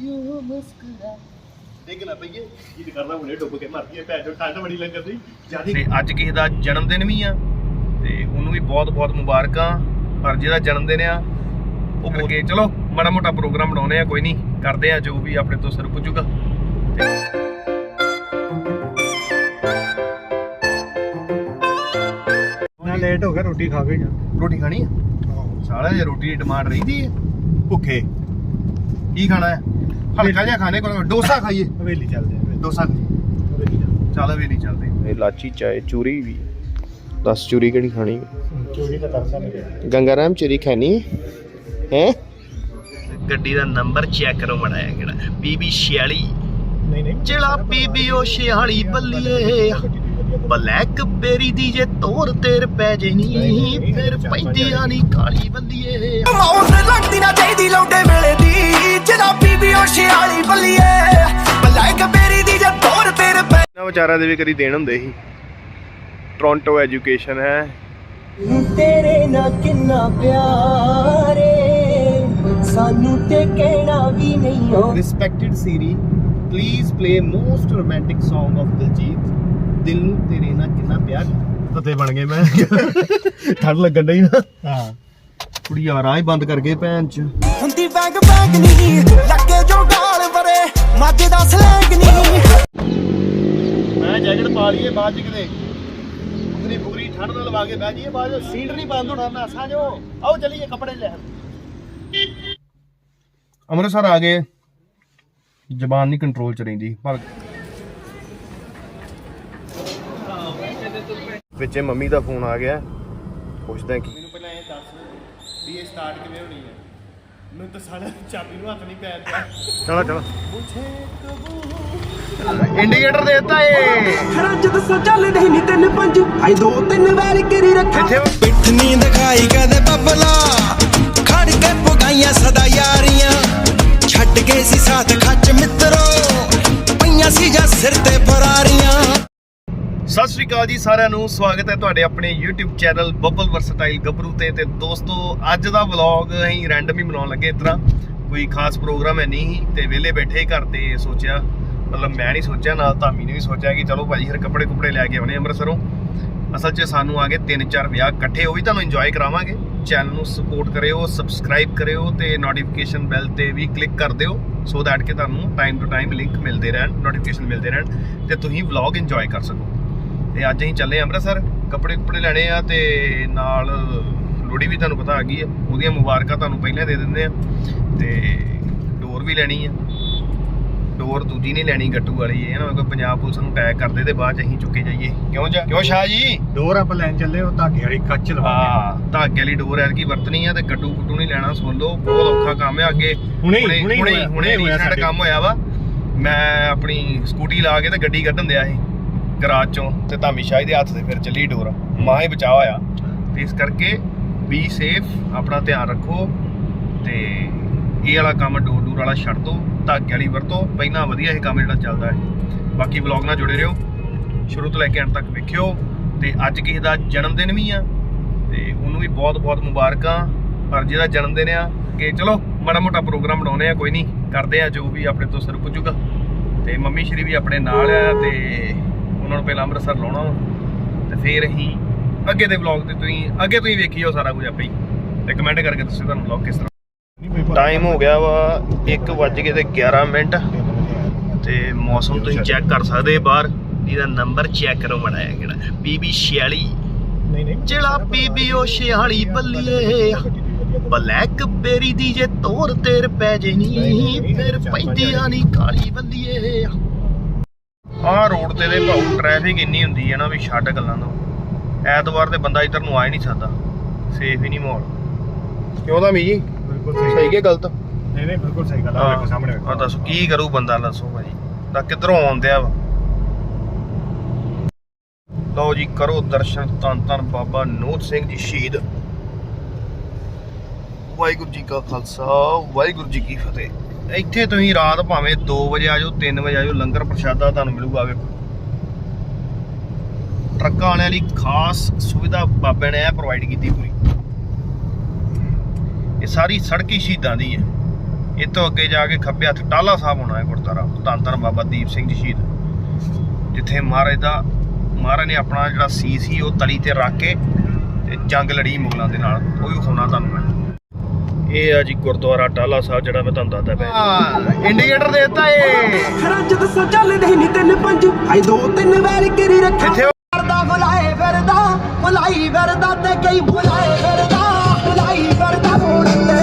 You ਮੁਸਕਰਾ। ਦੇਖ ਨਾ ਪਈਏ ਕੀ ਕਰਦਾ ਹੁਣੇ ਡੁੱਬ ਕੇ ਮਰ ਗਈ ਭੈਣ ਚੋ ਠੰਡ ਬੜੀ ਲੱਗਦੀ ਜਿਆਦੀ ਤੇ ਅੱਜ ਕਿਸੇ ਦਾ ਜਨਮ ਦਿਨ ਵੀ ਆ ਤੇ ਉਹਨੂੰ ਵੀ ਬਹੁਤ ਬਹੁਤ ਮੁਬਾਰਕਾਂ ਪਰ ਜਿਹਦਾ ਜਨਮ ਦਿਨ ਆ ਉਹ ਗਏ ਚਲੋ ਮਾੜਾ ਮੋਟਾ ਪ੍ਰੋਗਰਾਮ ਬਣਾਉਨੇ ਆ ਕੋਈ ਨਹੀਂ ਕਰਦੇ ਆ ਜੋ ਵੀ ਆਪਣੇ ਤੋਂ ਸਿਰ ਪੁੱਜੂਗਾ। ਲੇਟ ਹੋ ਗਿਆ ਰੋਟੀ ਖਾ ਕੇ ਜਾ ਰੋਟੀ ਖਾਣੀ ਆ? ਸਾਲਾ ਜੇ ਰੋਟੀ ਦੀ ਡਿਮਾਂਡ ਰਹਿੰਦੀ ਹੈ ਭੁੱਖੇ। ਕੀ ਖਾਣਾ ਹੈ? ਹਲਕਾ ਜਿਹਾ ਖਾਣੇ ਕੋਲ ਡੋਸਾ ਖਾਈਏ। ਹਵੇਲੀ ਚੱਲਦੇ ਆ ਡੋਸਾ ਹਵੇਲੀ ਚੱਲਦੇ ਚੱਲ ਵੀ ਨਹੀਂ ਚੱਲਦੇ ਇਹ ਲਾਚੀ ਚਾਏ ਚੂਰੀ ਵੀ। ਦੱਸ ਚੂਰੀ ਕਿਹੜੀ ਖਾਣੀ? ਚੋਰੀ ਦਾ ਤਰਸਾ ਨਹੀਂ ਗੰਗਾਰਾਮ ਚੂਰੀ ਖਾਣੀ? ਹੈ? ਗੱਡੀ ਦਾ ਨੰਬਰ ਚੈੱਕ ਕਰੋ ਮੜਾਇਆ ਕਿਹੜਾ ਬੀਬੀ 46 ਨਹੀਂ ਨਹੀਂ। ਜਿਹੜਾ ਪੀਬੀਓ 46 ਬੱਲੀਏ। ਬਲੈਕ ਬੇਰੀ ਦੀ ਜੇ ਤੋਰ ਤੇਰ ਪੈ ਜੇ ਨੀ ਫਿਰ ਪੈਂਦੀਆਂ ਨਹੀਂ। ਕਾਲੀ ਬੱਲੀਏ ਮਾਉਸ ਲੱਗਦੀ ਨਾ ਚਾਹੀਦੀ ਲੌਂਡੇ ਵੇਲੇ ਦੀ ਜਿਹੜਾ ਪੀਬੀਓ 46 ਬੱਲੀਏ। ਬਲੈਕ ਬੇਰੀ ਦੀ ਜੇ ਤੋਰ ਤੇਰੇ ਪੈ ਇਹਨਾਂ ਵਿਚਾਰਾਂ ਦੇ ਵੀ ਕਦੀ ਦੇਣ ਹੁੰਦੇ ਸੀ। ਟੋਰਾਂਟੋ ਐਜੂਕੇਸ਼ਨ ਹੈ। ਤੇਰੇ ਨਾਲ ਕਿੰਨਾ ਪਿਆਰੇ ਸਾਨੂੰ ਤੇ ਕਹਿਣਾ ਵੀ ਨਹੀਂ ਹੋ respected Siri please play most romantic Song of Diljit ਦਿਲ ਨੂੰ ਤੇਰੇ ਨਾਲ ਕਿੰਨਾ ਪਿਆਰ ਤਤੇ ਬਣ ਗਏ ਮੈਂ। ਠੰਡ ਲੱਗਣ ਡਈ ਨਾ। ਹਾਂ। ਕੁੜੀ ਆ ਰਾਹ ਹੀ ਬੰਦ ਕਰ ਗਏ ਭੈਣ ਚ। ਹੁੰਦੀ ਬੈਂਗ ਬੈਂਗ ਨਹੀਂ ਲੱਗੇ ਜੋ ਗਾਲ ਵਰੇ ਮੱਝ ਦਾ ਸਲੈਂਗ ਨਹੀਂ ਮੈਂ ਜੈਕਟ ਪਾ ਲਈਏ ਬਾਅਦ ਚ ਕਿਤੇ। ਪੂਰੀ ਪੂਰੀ ਠੰਡ ਨਾਲ ਲਵਾ ਕੇ ਬਹਿ ਜਾਈਏ ਬਾਅਦ ਚ ਸੀਟ ਨਹੀਂ ਬੰਦ ਹੋਣਾ ਮੈਂ ਸਾਂਝੋ ਆਓ ਚਲੀਏ ਕੱਪੜੇ ਲੈ। ਅੰਮ੍ਰਿਤਸਰ ਆ ਗਏ। ਜ਼ਬਾਨ ਨਹੀਂ ਕੰਟਰੋਲ ਚ ਰਹਿੰਦੀ ਪਰ ਵਿੱਚੇ ਮੰਮੀ ਦਾ ਫੋਨ ਆ ਗਿਆ। ਪੁੱਛਦਾ ਕਿ ਮੈਨੂੰ ਪਹਿਲਾਂ ਇਹ ਦੱਸ ਵੀ ਇਹ ਸਟਾਰਟ ਕਿਵੇਂ ਹੋਣੀ ਹੈ? ਮੈਨੂੰ ਤਾਂ ਸਾਡਾ ਚਾਬੀ ਨੂੰ ਹੱਥ ਨਹੀਂ ਪੈਂਦਾ ਚਲੋ ਚਲੋ। ਕਬੂਲ। ਇੰਡੀਕੇਟਰ ਦੇ ਦਿੱਤਾ ਏ ਰੱਜ ਦੱਸੋ ਚੱਲਦੇ ਨਹੀਂ ਤਿੰਨ ਪੰਜ। ਆਈ ਦੋ ਤਿੰਨ ਵਾਰ ਕਰੀ ਰੱਖਾ? ਪਿੱਠ ਨੀ ਦਿਖਾਈ ਕਦੇ ਬੱਬਲਾ। ਖੜ ਕੇ ਪੁਗਾਈਆਂ ਸਦਾ ਯਾਰੀਆਂ। ਛੱਡ ਕੇ ਸੀ ਸਾਥ ਖੱਚ ਮਿੱਤਰੋ। ਪਈਆਂ ਸੀ ਜਾਂ ਸਿਰ ਤੇ ਫਰਾਰੀਆਂ। ਸਤਿ ਸ਼੍ਰੀ ਅਕਾਲ ਜੀ ਸਾਰਿਆਂ ਨੂੰ। ਸਵਾਗਤ ਹੈ ਤੁਹਾਡੇ ਆਪਣੇ YouTube ਚੈਨਲ ਬੱਬਲ ਵਰਸਟਾਈਲ ਗੱਭਰੂ ਤੇ। ਤੇ ਦੋਸਤੋ, ਅੱਜ ਦਾ ਵਲੌਗ ਅਸੀਂ ਰੈਂਡਮ ਹੀ ਬਣਾਉਣ ਲੱਗੇ ਇਸ ਕੋਈ ਖਾਸ ਪ੍ਰੋਗਰਾਮ ਹੈ ਨਹੀਂ ਤੇ ਵਿਹਲੇ ਬੈਠੇ ਘਰ ਤੇ ਸੋਚਿਆ। ਮਤਲਬ ਮੈਂ ਨਹੀਂ ਸੋਚਿਆ, ਨਾਲ ਧਾਮੀ ਨੇ ਵੀ ਸੋਚਿਆ ਕਿ ਚਲੋ ਭਾਜੀ ਹਰ ਕੱਪੜੇ ਕੁਪੜੇ ਲੈ ਕੇ ਆਉਣੇ ਅੰਮ੍ਰਿਤਸਰੋਂ। ਅਸਲ 'ਚ ਸਾਨੂੰ ਆ ਗਏ ਤਿੰਨ ਚਾਰ ਵਿਆਹ ਇਕੱਠੇ, ਉਹ ਵੀ ਤੁਹਾਨੂੰ ਇੰਜੋਏ ਕਰਾਵਾਂਗੇ। ਚੈਨਲ ਨੂੰ ਸਪੋਰਟ ਕਰਿਓ ਸਬਸਕ੍ਰਾਈਬ ਕਰਿਓ ਤੇ ਨੋਟੀਫਿਕੇਸ਼ਨ ਬੈਲ ਤੇ ਵੀ ਕਲਿੱਕ ਕਰ ਦਿਓ ਸੋ ਦੈਟ ਕਿ ਤੁਹਾਨੂੰ ਟਾਈਮ ਟੂ ਟਾਈਮ ਲਿੰਕ ਮਿਲਦੇ ਰਹਿਣ ਨੋਟੀਫਿਕੇਸ਼ਨ ਮਿਲਦੇ ਰਹਿਣ ਤੇ ਤੁਸੀਂ ਵਲੌਗ ਇੰਜੋਏ ਕਰ ਸਕੋ। ਤੇ ਅੱਜ ਅਸੀਂ ਚੱਲੇ ਅੰਮ੍ਰਿਤਸਰ ਕੱਪੜੇ ਕੁਪੜੇ ਲੈਣੇ ਆ ਤੇ ਨਾਲ ਲੋੜੀ ਵੀ ਤੁਹਾਨੂੰ ਪਤਾ ਆ ਗਈ ਆ ਉਹਦੀਆਂ ਮੁਬਾਰਕਾਂ ਤੁਹਾਨੂੰ ਪਹਿਲਾਂ ਦੇ ਦਿੰਦੇ ਆ ਤੇ ਡੋਰ ਵੀ ਲੈਣੀ ਆ। ਡੋਰ ਦੂਜੀ ਨਹੀਂ ਲੈਣੀ ਗੱਟੂ ਵਾਲੀ ਇਹ ਨਾ ਕੋਈ ਪੰਜਾਬ ਪੁਲਿਸ ਨੂੰ ਟੈਗ ਕਰਦੇ ਤੇ ਬਾਅਦ ਚ ਅਸੀਂ ਚੁੱਕੇ ਜਾਈਏ। ਕਿਉਂ ਜਾ ਕਿਉਂ ਸ਼ਾਹ ਜੀ? ਡੋਰ ਆਪਾਂ ਲੈਣ ਚੱਲੇ ਉਹ ਧਾਗੇ ਵਾਲੀ ਕੱਚ ਲਵਾ ਹਾਂ ਧਾਗੇ ਵਾਲੀ ਡੋਰ ਐਰ ਕੀ ਵਰਤਣੀ ਆ ਤੇ ਗੱਟੂ ਗੁੱਟੂ ਨਹੀਂ ਲੈਣਾ ਸੁਣ ਲਓ ਬਹੁਤ ਔਖਾ ਕੰਮ ਆ ਅੱਗੇ। ਹੁਣੇ ਹੁਣੇ ਹੁਣੇ ਹੁਣੇ ਸਾਡੇ। ਕੰਮ ਹੋਇਆ ਵਾ। ਮੈਂ ਆਪਣੀ ਸਕੂਟੀ ਲਾ ਕੇ ਤੇ ਗੱਡੀ ਕੱਢਣ ਦਿਆ ਸੀ। ਗਰਾਜ ਚੋਂ ਤੇ ਧਾਮੀ ਸ਼ਾਹੀ ਦੇ ਹੱਥ ਤੇ ਫਿਰ ਚੱਲੀ ਡੋਰ। ਮਾਂ ਹੀ ਬਚਾ ਹੋਇਆ। ਤੇ ਇਸ ਕਰਕੇ ਬੀ ਸੇਫ ਆਪਣਾ ਧਿਆਨ ਰੱਖੋ ਤੇ ਇਹ ਵਾਲਾ ਕੰਮ ਡੋਰ ਡੂਰ ਵਾਲਾ ਛੱਡ ਦੋ, ਧਾਗੇ ਵਾਲੀ ਵਰਤੋ। ਪਹਿਲਾਂ ਵਧੀਆ ਇਹ ਕੰਮ ਜਿਹੜਾ ਚੱਲਦਾ ਹੈ। ਬਾਕੀ ਵਲੌਗ ਨਾਲ ਜੁੜੇ ਰਹੋ। ਸ਼ੁਰੂ ਤੋਂ ਲੈ ਕੇ ਅੰਤ ਤੱਕ ਵੇਖਿਓ। ਤੇ ਅੱਜ ਕਿਸੇ ਦਾ ਜਨਮ ਦਿਨ ਵੀ ਆ ਤੇ ਉਹਨੂੰ ਵੀ ਬਹੁਤ ਬਹੁਤ ਮੁਬਾਰਕਾਂ। ਪਰ ਜਿਹਦਾ ਜਨਮ ਦਿਨ ਆ, ਕਿ ਚਲੋ ਮਾੜਾ ਮੋਟਾ ਪ੍ਰੋਗਰਾਮ ਬਣਾਉਨੇ ਆ, ਕੋਈ ਨਹੀਂ। ਕਰਦੇ ਆ ਜੋ ਵੀ ਆਪਣੇ ਤੋਂ ਸਿਰ ਪੁੱਜੂਗਾ। ਤੇ ਮੰਮੀ ਸ਼੍ਰੀ ਵੀ ਆਪਣੇ ਨਾਲ ਆ ਤੇ ਉਹਨਾਂ ਨੂੰ ਪਹਿਲਾਂ ਅੰਮ੍ਰਿਤਸਰ ਲਾਉਣਾ ਵਾ। ਤੇ ਫਿਰ ਅਸੀਂ ਅੱਗੇ ਦੇ ਵਲੌਗ ਤੇ ਤੁਸੀਂ ਅੱਗੇ ਤੁਸੀਂ ਵੇਖਿਓ ਸਾਰਾ ਕੁਝ ਆਪੇ ਹੀ। ਤੇ ਕਮੈਂਟ ਕਰਕੇ ਦੱਸਿਓ ਤੁਹਾਨੂੰ ਵਲੌਗ ਕਿਸ ਤਰ੍ਹਾਂ। ਟਾਈਮ ਹੋ ਗਿਆ ਵਾ 1 ਵੱਜ ਕੇ ਤੇ 11 ਮਿੰਟ। ਤੇ ਮੌਸਮ ਤੁਸੀਂ ਚੈੱਕ ਕਰ ਸਕਦੇ ਬਾਹਰ। ਇਹਦਾ ਨੰਬਰ ਚੈੱਕ ਕਰੋ ਮੜਾਇਆ ਕਿਹੜਾ। ਬੀਬੀ 46 ਨਹੀਂ ਨਹੀਂ। ਜਿਹੜਾ ਪੀਬੀਓ 46 ਬੱਲੀਏ। ਬਲੈਕ ਬੇਰੀ ਦੀ ਜੇ ਤੋਰ ਤੇਰ ਪੈ ਜੇ ਨੀ ਫਿਰ ਪੈਂਦੀਆਂ ਨਹੀਂ ਕਾਲੀ ਬੱਲੀਏ। ਆਹ ਰੋਡ ਤੇ ਦੇ ਭਾਉ ਟ੍ਰੈਫਿਕ ਇੰਨੀ ਹੁੰਦੀ ਹੈ ਨਾ ਵੀ ਛੱਡ ਗੱਲਾਂ ਤੋਂ। ਐਤਵਾਰ ਤੇ ਬੰਦਾ ਇੱਧਰ ਨੂੰ ਆ ਹੀ ਨਹੀਂ ਸਕਦਾ। ਸੇਫ ਹੀ ਨਹੀਂ ਮਾਹੌਲ। ਕਿਉਂ ਦਾ ਮੀ ਜੀ ਬਿਲਕੁਲ ਸਹੀ ਕਿ ਗਲਤ। ਨਹੀਂ ਨਹੀਂ ਬਿਲਕੁਲ ਸਹੀ ਗੱਲ ਆ ਵੇਖੋ ਸਾਹਮਣੇ ਆ ਦੱਸੋ ਕੀ ਕਰੂ ਬੰਦਾ ਦੱਸੋ ਭਾਜੀ। ਤਾਂ ਕਿੱਧਰੋਂ ਆਉਂਦਿਆ ਵਾ? ਲਓ ਜੀ ਕਰੋ ਦਰਸ਼ਨ ਧੰਨ ਧੰਨ ਬਾਬਾ ਨੋਤ ਸਿੰਘ ਜੀ ਸ਼ਹੀਦ। ਵਾਹਿਗੁਰੂ ਜੀ ਕਾ ਖਾਲਸਾ ਵਾਹਿਗੁਰੂ ਜੀ ਕੀ ਫਤਿਹ। ਇੱਥੇ ਤੁਸੀਂ ਰਾਤ ਭਾਵੇਂ 2 ਵਜੇ ਆ ਜਾਓ 3 ਵਜੇ ਆ ਜਾਓ, ਲੰਗਰ ਪ੍ਰਸ਼ਾਦਾ ਤੁਹਾਨੂੰ ਮਿਲੂਗਾ ਵੇਖੋ। ਟਰੱਕਾਂ ਵਾਲਿਆਂ ਲਈ ਖਾਸ ਸੁਵਿਧਾ ਬਾਬੇ ਨੇ ਇਹ ਪ੍ਰੋਵਾਈਡ ਕੀਤੀ ਪੂਰੀ। ਇਹ ਸਾਰੀ ਸੜਕ ਹੀ ਸ਼ਹੀਦਾਂ ਦੀ ਹੈ। ਇਹ ਅੱਗੇ ਜਾ ਕੇ ਖੱਬੇ ਹੱਥ ਟਾਲਾ ਸਾਹਿਬ ਹੋਣਾ ਹੈ ਗੁਰਦੁਆਰਾ, ਧੰਨ ਧੰਨ ਬਾਬਾ ਦੀਪ ਸਿੰਘ ਜੀ ਸ਼ਹੀਦ। ਜਿੱਥੇ ਮਹਾਰਾਜ ਦਾ, ਮਹਾਰਾਜ ਨੇ ਆਪਣਾ ਜਿਹੜਾ ਸੀ ਸੀ ਉਹ ਤਲੀ ਤੇ ਰੱਖ ਕੇ ਤੇ ਜੰਗ ਲੜੀ ਮੁਗਲਾਂ ਦੇ ਨਾਲ, ਉਹ ਵੀ ਹੋਣਾ ਤੁਹਾਨੂੰ ਮੈਂ। ਇਹ ਆ ਜੀ ਗੁਰਦੁਆਰਾ ਟਾਲਾ ਸਾਹਿਬ ਜਿਹੜਾ ਮੈਂ ਤੁਹਾਨੂੰ ਦੱਸਦਾ ਪਿਆ ਇੰਡੀਕੇਟਰ ਦੇ ਦਿੱਤਾ ਏ ਖਰਾ ਜਦ ਸੋ ਚੱਲਦੇ ਨਹੀਂ ਤਿੰਨ ਪੰਜ ਹਾਈ ਦੋ ਤਿੰਨ ਵਾਰ ਕਰੀ ਰੱਖਾ। ਕਿੱਥੇ ਉਹ? ਫਿਰਦਾ ਬੁਲਾਏ ਫਿਰਦਾ ਬੁਲਾਈ ਫਿਰਦਾ ਤੇ ਕਈ ਬੁਲਾਏ ਫਿਰਦਾ ਬੁਲਾਈ ਫਿਰਦਾ ਮੋੜ ਤੇ।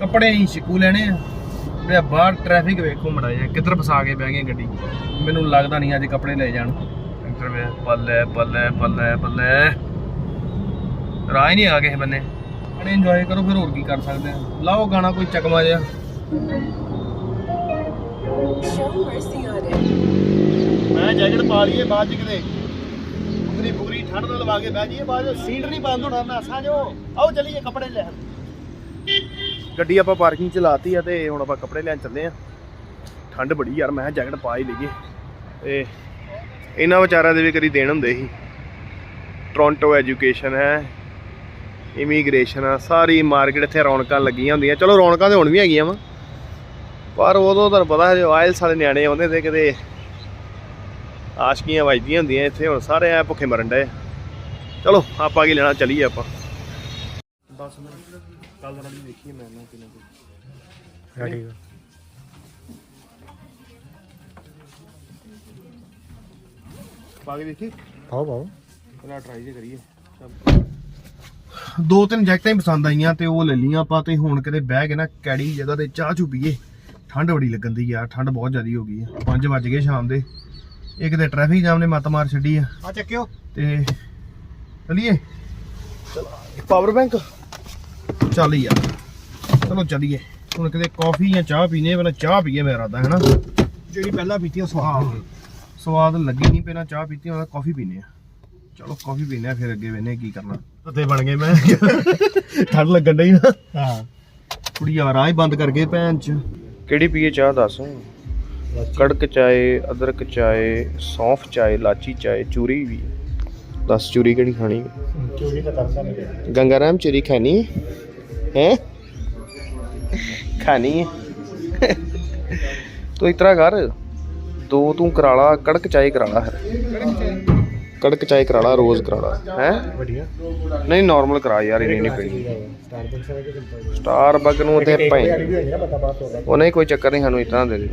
ਕੱਪੜੇ ਹੀ ਸ਼ਿਕੂ ਲੈਣੇ ਆ। ਤੇ ਬਾਹਰ ਟ੍ਰੈਫਿਕ ਵੇਖੋ ਮੜਾ ਜਾ ਕਿੱਧਰ ਫਸਾ ਕੇ ਬਹਿ ਗਏ ਗੱਡੀ। ਮੈਨੂੰ ਲੱਗਦਾ ਨਹੀਂ ਅੱਜ ਕੱਪੜੇ ਲੈ ਜਾਣ। ਇੱਧਰ ਵੇ ਬੱਲੇ ਬੱਲੇ ਬੱਲੇ ਬੱਲੇ ਰਾਹ ਹੀ ਨਹੀਂ ਆ ਕਿਸੇ ਬੰਨੇ। ਆਪਣੇ ਇੰਜੋਏ ਕਰੋ ਫਿਰ ਹੋਰ ਕੀ ਕਰ ਸਕਦੇ ਆ। ਲਾਓ ਗਾਣਾ ਕੋਈ ਚਕਮਾ ਜਿਹਾ. ਮੈਂ ਜੈਕਟ ਪਾ ਲਈਏ ਬਾਅਦ ਚ ਕਿਤੇ। ਬੁਗਰੀ ਬੁਗਰੀ ਠੰਡ ਨਾਲ ਲਵਾ ਕੇ ਬਹਿ ਜਾਈਏ ਬਾਅਦ ਸੀਟ ਨਹੀਂ ਬੰਦ ਹੋਣਾ ਨਾ ਸਾਜੋ ਆਓ ਚਲੀਏ ਕੱਪੜੇ ਲੈ ਗੱਡੀ ਆਪਾਂ ਪਾਰਕਿੰਗ ਚ ਲਾਤੀ ਆ ਤੇ ਹੁਣ ਆਪਾਂ ਕੱਪੜੇ ਲੈਣ ਚੱਲੇ ਆ। ਠੰਡ ਬੜੀ ਯਾਰ, ਮੈਂ ਜੈਕਟ ਪਾ ਹੀ ਲਈਏ। ਤੇ ਇਹਨਾਂ ਵਿਚਾਰਿਆਂ ਦੇ ਵੀ ਕਦੀ ਦੇਣ ਹੁੰਦੇ ਸੀ। ਟੋਰਾਂਟੋ ਐਜੂਕੇਸ਼ਨ ਹੈ ਇਮੀਗ੍ਰੇਸ਼ਨ ਆ, ਸਾਰੀ ਮਾਰਕੀਟ ਇੱਥੇ ਰੌਣਕਾਂ ਲੱਗੀਆਂ ਹੁੰਦੀਆਂ। ਚਲੋ ਰੌਣਕਾਂ ਤੇ ਹੁਣ ਵੀ ਹੈਗੀਆਂ ਵਾ, ਪਰ ਉਦੋਂ ਤੁਹਾਨੂੰ ਪਤਾ ਹੈ ਜੋ ਆਇਲਸ ਵਾਲੇ ਨਿਆਣੇ ਆਉਂਦੇ ਤੇ ਕਿਤੇ ਆਸ਼ਕੀਆਂ ਵੱਜਦੀਆਂ ਹੁੰਦੀਆਂ ਇੱਥੇ, ਹੁਣ ਸਾਰੇ ਆ ਭੁੱਖੇ ਮਰਨ ਡਏ ਚਲੋ, ਆਪਾਂ ਕੀ ਲੈਣਾ, ਚਲੀਏ ਆਪਾਂ। 10 ਮਿੰਟ ਕੱਲ ਦਾ ਵੀ ਦੇਖੀਏ ਮੈਂ ਨਾ ਕਿਨਾਂ ਕੋਈ ਹਾਂ ਠੀਕ ਆ। ਪਾ ਕੇ ਦੇਖੀ? ਪਾਓ ਪਾਓ। ਪਹਿਲਾਂ ਟਰਾਈ ਜੇ ਕਰੀਏ। ਦੋ ਤਿੰਨ ਜੈਕਟਾਂ ਹੀ ਪਸੰਦ ਆਈਆਂ ਤੇ ਉਹ ਲੈ ਲਈਆਂ ਆਪਾਂ ਤੇ ਹੁਣ ਕਿਤੇ ਬਹਿ ਕੇ ਨਾ ਕੈੜੀ ਜਗ੍ਹਾ ਤੇ ਚਾਹ ਚੂ ਪੀਏ। ਠੰਡ ਬੜੀ ਲੱਗਣ ਦੀ ਯਾਰ ਠੰਡ ਬਹੁਤ ਜ਼ਿਆਦੀ ਹੋ ਗਈ ਆ। 5 ਵੱਜ ਗਏ ਸ਼ਾਮ ਦੇ। ਇੱਕ ਤੇ ਟ੍ਰੈਫਿਕ ਜਾਮ ਨੇ ਮੱਤ ਮਾਰ ਛੱਡੀ ਆ। ਆ ਚੱਕਿਓ। ਤੇ ਚਲਿਏ। ਪਾਵਰ ਬੈਂਕ ਚੱਲ ਯਾਰ ਚਲੋ ਚਲੀਏ। ਹੁਣ ਕਿਤੇ ਕਾਫੀ ਜਾਂ ਚਾਹ ਪੀਨੇ ਪਹਿਲਾਂ ਚਾਹ ਪੀਏ ਮੇਰਾ ਰਾਦਾ ਹੈਨਾ? ਜਿਹੜੀ ਪਹਿਲਾਂ ਪੀਤੀ ਉਹ ਸਵਾਦ ਸਵਾਦ ਲੱਗੀ ਨਹੀਂ ਪਹਿਲਾਂ ਚਾਹ ਪੀਤੀ ਹੁਣ ਕਾਫੀ ਪੀਨੇ ਆ। ਚਲੋ ਕਾਫੀ ਪੀਨੇ ਆ ਫਿਰ ਅੱਗੇ ਵੇਨੇ ਕੀ ਕਰਨਾ। ਤੇ ਬਣ ਗਏ ਮੈਂ। ਠੰਡ ਲੱਗਣ ਡਈ ਨਾ। ਹਾਂ। ਕੁੜੀ ਆ ਰਾਹ ਹੀ ਬੰਦ ਕਰ ਗਏ ਭੈਣ ਚ। ਕਿਹੜੀ ਪੀਏ ਚਾਹ ਦੱਸ? ਕੜਕ ਚਾਏ ਅਦਰਕ ਚਾਏ ਸੌਂਫ ਚਾਏ ਲਾਚੀ ਚਾਏ ਚੂਰੀ ਵੀ। ਦੱਸ ਚੂਰੀ ਕਿਹੜੀ ਖਾਣੀ? ਚੋਰੀ ਤਾਂ ਕਰਦਾ ਨਹੀਂ ਗੰਗਾ ਰਾਮ ਚੂਰੀ ਖਾਣੀ? ਹੈ? ਖਾਣੀ ਹੈ। ਤੂੰ ਇਤਰਾ ਕਰ। ਦੋ ਤੂੰ ਕਰਾਲਾ ਕੜਕ ਚਾਏ ਕਰਾਲਾ ਹੈ। ਕੜਕ ਚਾਏ ਕਰਾਲਾ ਰੋਜ਼ ਕਰਾਲਾ। ਹੈ? ਵਧੀਆ। ਨਹੀਂ ਨਾਰਮਲ ਕਰਾ ਯਾਰ ਇਹਨੀ ਨਹੀਂ ਪੀਣੀ। ਸਟਾਰ ਹੈ ਸਟਾਰਬਕ ਨੂੰ ਤੇ ਹੋਦਾ ਉਹ ਨਹੀਂ ਕੋਈ ਚੱਕਰ ਨਹੀਂ ਸਾਨੂੰ ਇਤਨਾ ਦੇ ਦੇ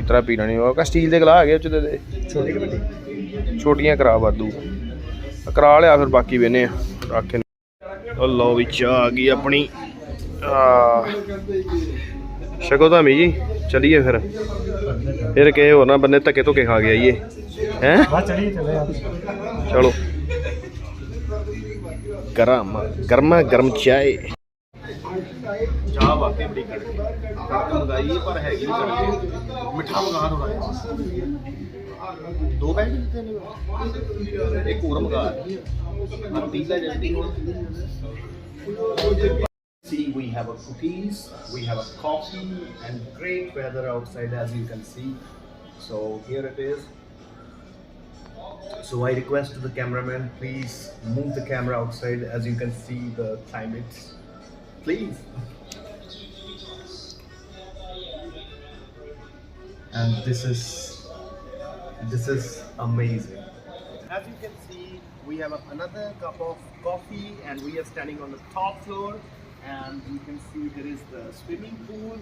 ਇਤਰਾ ਪੀ ਲੈਣੀ। ਉਹ ਕਾ ਸਟੀਲ ਦੇ ਗਲਾਸ ਹੈਗੇ ਉਹ ਚ ਦੇ ਦੇ। ਛੋਟੀਆਂ ਕਰਾ ਵਾਧੂ। ਕਰਾ ਲਿਆ ਫਿਰ ਬਾਕੀ ਵੇਨੇ ਆ ਰੱਖ ਕੇ। ਉਹ ਲਓ ਵੀ ਚਾਹ ਆ ਗਈ ਆਪਣੀ। ਆ ਸ਼ਕੋ ਤਾਂ ਜੀ ਚਲੀਏ ਫਿਰ। ਫਿਰ ਕੇ ਹੋਰ ਨਾ ਬੰਦੇ ਧੱਕੇ ਧੁੱਕੇ ਖਾ ਗਿਆ ਇਹ ਹੈ? ਚਲੀ ਗਰਮ ਗਰਮਾ ਗਰਮ ਚਾय ਚਾਹ ਵਾਕਈ ਬੜੀ ਕੜਕੀ। ਕੜਕ ਮੰਗਾਈ ਪਰ ਹੈਗੀ ਨਹੀਂ ਕੜਕੀ। ਮਿੱਠਾ ਮੰਗਾ ਥੋੜਾ दो See, we have a cookies, we have a coffee, and great weather outside, as you can see. So here it is. So I request to the cameraman, please move the camera outside, as you can see the climate. Please. And this is this is amazing as you can see we have another cup of coffee and we are standing on the top floor and you can see there is the swimming pool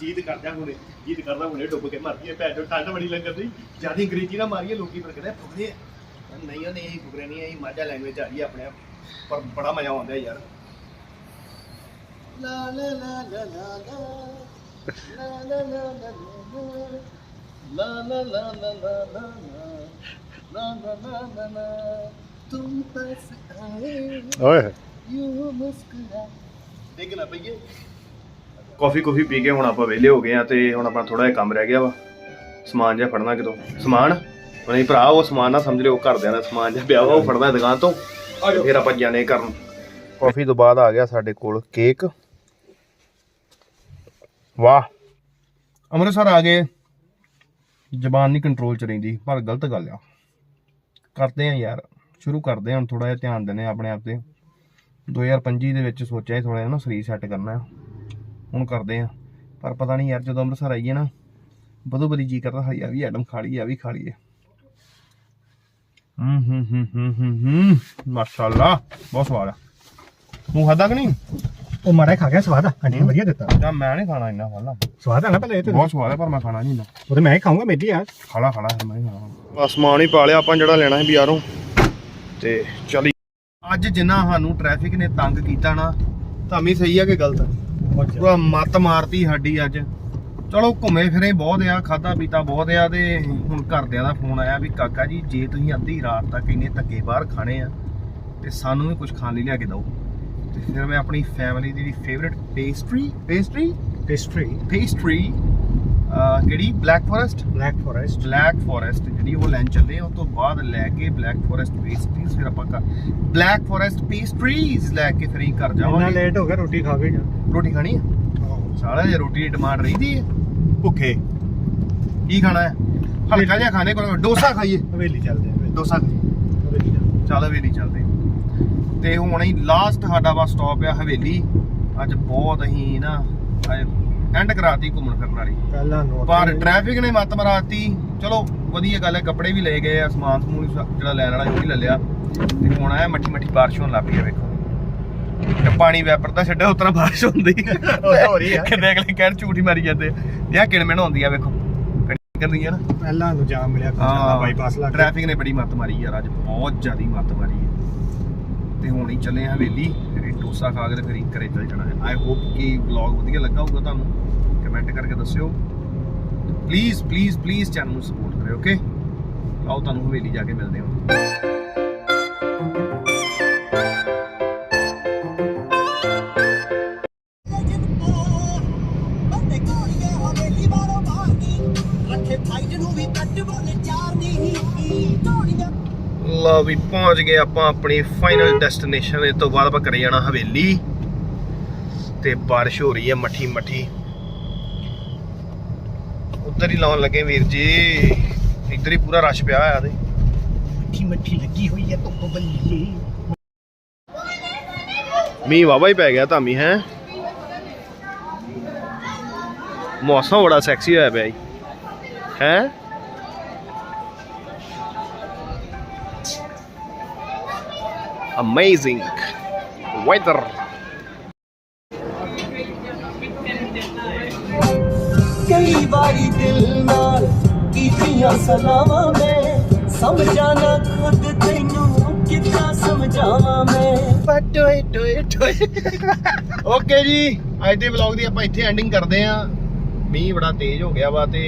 ਜੀਤ ਕਰਦਾ ਹੁਣੇ ਜੀਤ ਕਰਦਾ ਹੁਣੇ ਡੁੱਬ ਕੇ ਮਰ ਗਈ ਭੈਣ ਚੋ ਠੰਡ ਬੜੀ ਲੱਗਦੀ ਜ਼ਿਆਦਾ ਅੰਗਰੇਜ਼ੀ ਨਾ ਮਾਰੀਏ ਲੋਕੀ ਪਰ ਕਹਿੰਦੇ ਫੁਕਰੇ ਆ। ਨਹੀਂ ਉਹ ਨਹੀਂ ਫੁਕਰੇ ਨਹੀਂ ਇਹ ਮਾਝਾ ਲੈਂਗੁਏਜ ਆ ਰਹੀ ਹੈ ਆਪਣੇ ਆਪ ਪਰ ਬੜਾ ਮਜ਼ਾ ਆਉਂਦਾ ਯਾਰ ਲਾ ਲਾ ਲਾ ਲਾ ਲਾ ਲਾ La la la la ਪਈਏ ਕਾਫੀ ਕੁਫੀ ਪੀ ਕੇ ਹੁਣ ਆਪਾਂ ਵਿਹਲੇ ਹੋ ਗਏ ਆ ਤੇ ਹੁਣ ਆਪਣਾ ਥੋੜਾ ਜਿਹਾ ਕੰਮ ਰਹਿ ਗਿਆ ਵਾ ਸਮਾਨ ਜਿਹਾ ਫੜਨਾ ਕਿਤੋਂ ਸਮਾਨ ਨਹੀਂ ਭਰਾ ਉਹ ਸਮਾਨ ਨਾ ਸਮਝ ਲਿਓ ਘਰਦਿਆਂ ਦਾ ਸਮਾਨ ਜਿਹਾ ਪਿਆ ਵਾ ਉਹ ਫੜਨਾ ਦੁਕਾਨ ਤੋਂ ਫਿਰ ਆਪਾਂ ਜਾਣੇ ਕਰਨ ਕਾਫੀ ਤੋਂ ਬਾਅਦ ਆ ਗਿਆ ਸਾਡੇ ਕੋਲ ਕੇਕ ਵਾਹ ਅੰਮ੍ਰਿਤਸਰ ਆ ਗਏ ਜ਼ਬਾਨ ਨਹੀਂ ਕੰਟਰੋਲ ਚ ਰਹਿੰਦੀ, ਪਰ ਗਲਤ ਗੱਲ ਆ। ਕਰਦੇ ਆ ਯਾਰ, ਸ਼ੁਰੂ ਕਰਦੇ ਆ ਥੋੜਾ ਜਿਹਾ ਧਿਆਨ ਦਿੰਦੇ ਆਪਣੇ ਆਪ ਤੇ। 2025 ਦੇ ਵਿੱਚ ਸੋਚਿਆ ਥੋੜਾ ਜਿਹਾ ਨਾ, ਸਰੀਰ ਸੈੱਟ ਕਰਨਾ ਹੁਣ ਕਰਦੇ ਆ। ਪਰ ਪਤਾ ਨਹੀਂ ਯਾਰ, ਜਦੋਂ ਅੰਮ੍ਰਿਤਸਰ ਆਈਏ ਨਾ ਬਦੋ ਬਦੀ ਜੀ ਕਰਦਾ ਹਾਈ ਆ ਵੀ ਐਡਮ ਖਾ ਲਈਏ, ਆ ਵੀ ਖਾ ਲਈਏ। ਹੂੰ ਹੂੰ ਹੂੰ ਹੂੰ ਹੂੰ ਹੂੰ, ਮਾਸ਼ਾਅੱਲਾ, ਬਹੁਤ ਸਵਾਦ ਆ। ਤੂੰ ਖਾਦਾ ਕਿ ਨਹੀਂ? ਉਹ ਮਾਰਾ ਖਾ ਗਿਆ ਸਵਾਦ ਆ। ਆਂਟੀ ਨੇ ਵਧੀਆ ਦਿੱਤਾ। ਜਾਂ ਮੈਂ ਨਹੀਂ ਖਾਣਾ ਇੰਨਾ ਖਾਲਾ ਸਵਾਦ ਆ ਨਾ ਪਹਿਲੇ ਇਹ ਤੇ। ਬਹੁਤ ਸਵਾਦ ਹੈ ਪਰ ਮੈਂ ਖਾਣਾ ਨਹੀਂ ਇੰਨਾ। ਉਹ ਤੇ ਮੈਂ ਹੀ ਖਾਊਂਗਾ ਮੇਰੀ ਆ। ਖਾਲਾ ਖਾਲਾ ਫਿਰ ਮੈਂ ਹੀ ਖਾਣਾ। ਬਸ ਸਮਾਨ ਹੀ ਪਾ ਲਿਆ ਆਪਾਂ ਜਿਹੜਾ ਲੈਣਾ ਸੀ ਬਾਜ਼ਾਰੋਂ। ਤੇ ਚਲੀ। ਅੱਜ ਜਿੰਨਾ ਸਾਨੂੰ ਟ੍ਰੈਫਿਕ ਨੇ ਤੰਗ ਕੀਤਾ ਨਾ ਤਾਂ ਵੀ ਸਹੀ ਆ ਕਿ ਗਲਤ? ਪੂਰਾ ਮੱਤ ਮਾਰਤੀ ਸਾਡੀ ਅੱਜ। ਚਲੋ ਘੁੰਮੇ ਫਿਰੇ ਬਹੁਤ ਆ ਖਾਦਾ ਪੀਤਾ ਬਹੁਤ ਆ ਤੇ ਹੁਣ ਘਰਦਿਆਂ ਦਾ ਫੋਨ ਆਇਆ ਵੀ ਕਾਕਾ ਜੀ ਜੇ ਤੁਸੀਂ ਅੱਧੀ ਰਾਤ ਤੱਕ ਇੰਨੇ ਧੱਕੇ ਬਾਹਰ ਖਾਣੇ ਆ ਤੇ ਸਾਨੂੰ ਵੀ ਕੁਝ ਖਾਣ ਲਈ ਲਿਆ ਕੇ ਦਿਓ। ਤੇ ਫਿਰ ਮੈਂ ਆਪਣੀ ਫੈਮਿਲੀ ਦੀ favourite pastry pastry pastry pastry ਕਿਹੜੀ? Black forest black forest black forest ਜਿਹੜੀ ਉਹ ਲੈਣ ਚੱਲੇ ਉਸ ਤੋਂ ਬਾਅਦ ਲੈ ਕੇ ਬਲੈਕ ਫੋਰੈਸਟ ਪੇਸਟਰੀਜ਼ ਫਿਰ ਆਪਾਂ ਬਲੈਕ ਫੋਰੈਸਟ ਪੇਸਟਰੀਜ਼ ਲੈ ਕੇ ਫਿਰ ਹੀ ਘਰ ਇੰਨਾ ਜਾਵਾਂਗੇ। ਲੇਟ ਹੋ ਗਿਆ ਰੋਟੀ ਖਾ ਕੇ ਜਾ। ਰੋਟੀ ਖਾਣੀ ਆ? ਸਾਲਾ ਜੇ ਰੋਟੀ ਦੀ ਡਿਮਾਂਡ ਰਹਿੰਦੀ ਹੈ ਭੁੱਖੇ। ਕੀ ਖਾਣਾ ਹੈ? ਹਲਕਾ ਜਿਹਾ ਖਾਣੇ ਕੋਲ ਡੋਸਾ ਖਾਈਏ। ਹਵੇਲੀ ਚੱਲਦੇ ਆ ਡੋਸਾ ਖਾਈਏ। ਹਵੇਲੀ ਚੱਲਦੇ ਚੱਲ ਹਵੇਲੀ ਚੱਲਦੇ ਹਾਂ। ਤੇ ਹੁਣ ਹੀ ਲਾਸਟ ਸਾਡਾ ਬਸ ਸਟਾਪ ਆ ਹਵੇਲੀ। ਅੱਜ ਬਹੁਤ ਅਸੀਂ ਨਾ ਐਂਡ ਕਰਾਤੀ ਘੁੰਮਣ ਫਿਰਨ ਵਾਲੀ। ਪਹਿਲਾਂ ਪਰ ਟ੍ਰੈਫਿਕ ਨੇ ਮੱਤ ਮਰਾਤੀ। ਚਲੋ ਵਧੀਆ ਗੱਲ ਹੈ ਕੱਪੜੇ ਵੀ ਲਏ ਗਏ ਆ ਸਮਾਨ ਸਮੂਨ ਜਿਹੜਾ ਲੈਣ ਵਾਲਾ ਉਹ ਵੀ ਲੈ ਲਿਆ। ਤੇ ਹੁਣ ਆਇਆ ਮੱਠੀ ਮੱਠੀ ਬਾਰਿਸ਼ ਹੋਣ ਲੱਗ ਪਈ ਆ ਵੇਖੋ। ਤੇ ਪਾਣੀ ਵੈਪਰਦਾ ਛੱਡਿਆ ਉਤਰਾ ਬਾਰਿਸ਼ ਹੁੰਦੀ। ਹੋ ਰਹੀ ਆ। ਕਿੰਨੇ ਅਗਲੇ ਕਹਿਣ ਝੂਠੀ ਮਾਰੀ ਜਾਂਦੇ ਯਾ ਕਿਣਮਣ ਹੁੰਦੀ ਆ ਵੇਖੋ। ਕਹਿੰਦੀ ਆ ਨਾ। ਪਹਿਲਾਂ ਨੂੰ ਜਾਮ ਮਿਲਿਆ ਬਾਈਪਾਸ ਲੱਗ ਟ੍ਰੈਫਿਕ ਨੇ ਬੜੀ ਮੱਤ ਮਾਰੀ ਯਾਰ ਅੱਜ ਬਹੁਤ ਜ਼ਿਆਦੀ ਮੱਤ ਮਾਰੀ ਹੈ ਤੇ ਹੁਣ ਹੀ ਚੱਲੇ ਆ ਹਵੇਲੀ ਫਿਰ ਡੋਸਾ ਖਾ ਕੇ ਤੇ ਫਿਰ ਘਰੇ ਚੱਲ ਜਾਣਾ ਹੈ। ਆਈ ਹੋਪ ਕਿ ਵਲੌਗ ਵਧੀਆ ਲੱਗਾ ਹੋਊਗਾ ਤੁਹਾਨੂੰ। ਕਮੈਂਟ ਕਰਕੇ ਦੱਸਿਓ। ਪਲੀਜ਼ ਪਲੀਜ਼ ਪਲੀਜ਼ ਚੈਨਲ ਨੂੰ ਸਪੋਰਟ ਕਰਿਓ ਓਕੇ ਆਓ ਤੁਹਾਨੂੰ ਹਵੇਲੀ ਜਾ ਕੇ ਮਿਲਦੇ ਹਾਂ। ਬੰਦੇ ਕੋਲੀਏ ਹਵੇਲੀ ਵਾਰੋ ਮਾਰਨੀ, ਰੱਖੇ ਫਾਈਟ ਨੂੰ ਵੀ ਕੱਟ ਲਓ ਵੀ ਪਹੁੰਚ ਗਏ ਆਪਾਂ ਆਪਣੀ ਫਾਈਨਲ ਡੈਸਟੀਨੇਸ਼ਨ ਇਸ ਤੋਂ ਬਾਅਦ ਆਪਾਂ ਕਰੇ ਜਾਣਾ ਹਵੇਲੀ। ਤੇ ਬਾਰਿਸ਼ ਹੋ ਰਹੀ ਹੈ ਮੱਠੀ ਮੱਠੀ। ਉੱਧਰ ਹੀ ਲਾਉਣ ਲੱਗੇ ਵੀਰ ਜੀ। ਇੱਧਰ ਹੀ ਪੂਰਾ ਰਸ਼ ਪਿਆ ਹੋਇਆ ਤੇ। ਮੱਠੀ ਮੱਠੀ ਲੱਗੀ ਹੋਈ ਹੈ ਧੁੱਪ ਬੱਲੀ ਮੀਂਹ ਵਾਵਾ ਹੀ ਪੈ ਗਿਆ ਧਾਮੀ ਹੈ? ਮੌਸਮ ਬੜਾ ਸੈਕਸੀ ਹੋਇਆ ਪਿਆ ਹੈ? Amazing weather. ਕਈ ਵਾਰੀ ਦਿਲ ਨਾਲ ਕੀਤੀਆਂ ਸਲਾਵਾਂ ਮੈਂ ਸਮਝਾ ਨਾ ਖੁਦ ਤੈਨੂੰ ਕਿੱਦਾਂ ਸਮਝਾਵਾਂ ਮੈਂ। ਟੋਏ ਟੋਏ ਟੋਏ। ਓਕੇ ਜੀ ਅੱਜ ਦੇ ਵਲੌਗ ਦੀ ਆਪਾਂ ਇੱਥੇ ਐਂਡਿੰਗ ਕਰਦੇ ਆਂ ਮੀਂਹ ਬੜਾ ਤੇਜ਼ ਹੋ ਗਿਆ ਵਾ ਤੇ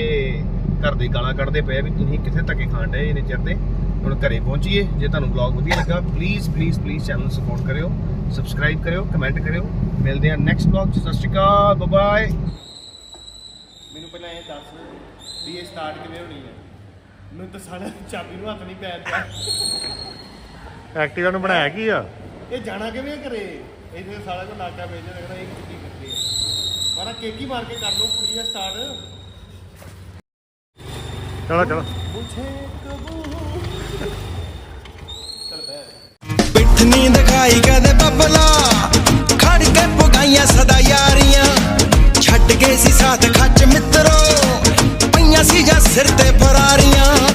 ਘਰ ਦੇ ਗਾਲਾਂ ਕੱਢਦੇ ਪਏ ਵੀ ਤੁਸੀਂ ਕਿੱਥੇ ਧੱਕੇ ਖਾਣ ਡਏ ਇਹਨੇ ਚਿਰ ਤੇ ਹੁਣ ਘਰੇ ਪਹੁੰਚੀਏ ਜੇ ਤੁਹਾਨੂੰ ਵਲੌਗ ਵਧੀਆ ਲੱਗਾ ਪਲੀਜ਼ ਪਲੀਜ਼ ਪਲੀਜ਼ ਚੈਨਲ ਨੂੰ ਸਪੋਰਟ ਕਰਿਓ ਸਬਸਕ੍ਰਾਈਬ ਕਰਿਓ ਕਮੈਂਟ ਕਰਿਓ। ਮਿਲਦੇ ਆਂ ਨੈਕਸਟ ਵਲੌਗ 'ਚ। ਸਤਿ ਸ਼੍ਰੀ ਅਕਾਲ ਬਾਏ ਬਾਏ ਮੈਨੂੰ ਪਹਿਲਾਂ ਇਹ ਦੱਸ ਵੀ ਇਹ ਸਟਾਰਟ ਕਿਵੇਂ ਹੋਣੀ ਹੈ ਮੈਨੂੰ ਤਾਂ ਸਾਡਾ ਚਾਬੀ ਨੂੰ ਹੱਥ ਨਹੀਂ ਪੈਂਦਾ ਐਕਟਿਵਾ ਨੂੰ ਬਣਾਇਆ ਕੀ ਆ? ਇਹ ਜਾਣਾ ਕਿਵੇਂ ਕਰੇ ਇਹਦੇ ਸਾਲਾ ਕੋ ਨਾਕਾ ਵੇਚ ਲੱਗਣਾ ਇਹ ਕਿੱਡੀ ਕਰਦੀ ਹੈ ਮਾਰਾ ਕੇਕੀ ਮਾਰ ਕੇ ਕਰ ਲਓ ਕੁੜੀ ਦਾ ਸਟਾਰਟ ਚਲੋ ਚਲੋ। ਹੱਥ ਨਹੀਂ ਦਿਖਾਈ ਕਦੇ ਬੱਬਲਾ। ਖੜ ਕੇ ਪੁਗਾਈਆਂ ਸਦਾ ਯਾਰੀਆਂ। ਛੱਡ ਕੇ ਸੀ ਸਾਥ ਖੱਚ ਮਿੱਤਰੋ। ਪਈਆਂ ਸੀ ਜਾਂ ਸਿਰ ਤੇ ਫਰਾਰੀਆਂ।